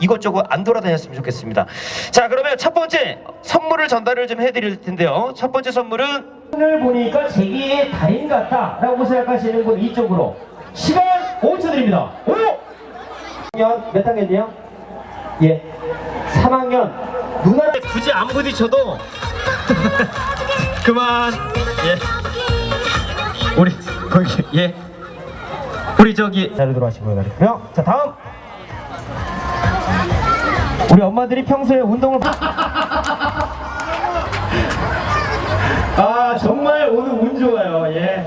이것저것 안 돌아다녔으면 좋겠습니다. 자 그러면 첫 번째 선물을 전달을 좀 해드릴 텐데요. 첫 번째 선물은 오늘 보니까 제기의 달인 같다라고 생각하시는 분 이쪽으로 시간 5초 드립니다. 5! 3학년 몇 학년이요? 예. 3학년 누나 굳이 안 부딪혀도 그만 예 우리 거기 예 우리 저기 자리로 돌아가시고요. 바라고요. 자 다음 우리 엄마들이 평소에 운동을 아 정말 오늘 운 좋아요. 예.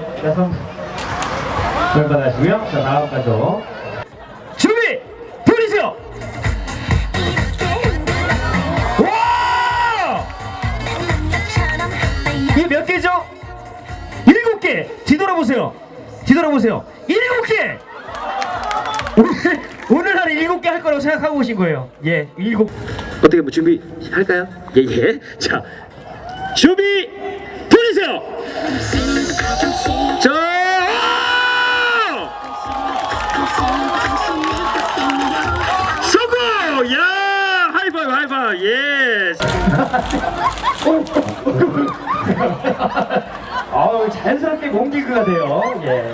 별 받으시고요. 자 다음 가죠. 준비 돌리세요. 와! 이게 몇 개죠? 일곱 개. 뒤돌아보세요. 뒤돌아보세요. 일곱 개. 개할 거라고 생각하고 오신 거예요. 예, 일곱. 어떻게 뭐 준비할까요? 예 예 자 준비 돌리세요 자 성공 야 하이파이브 하이파이브 예 아우 자연스럽게 몸기그가 돼요. 예.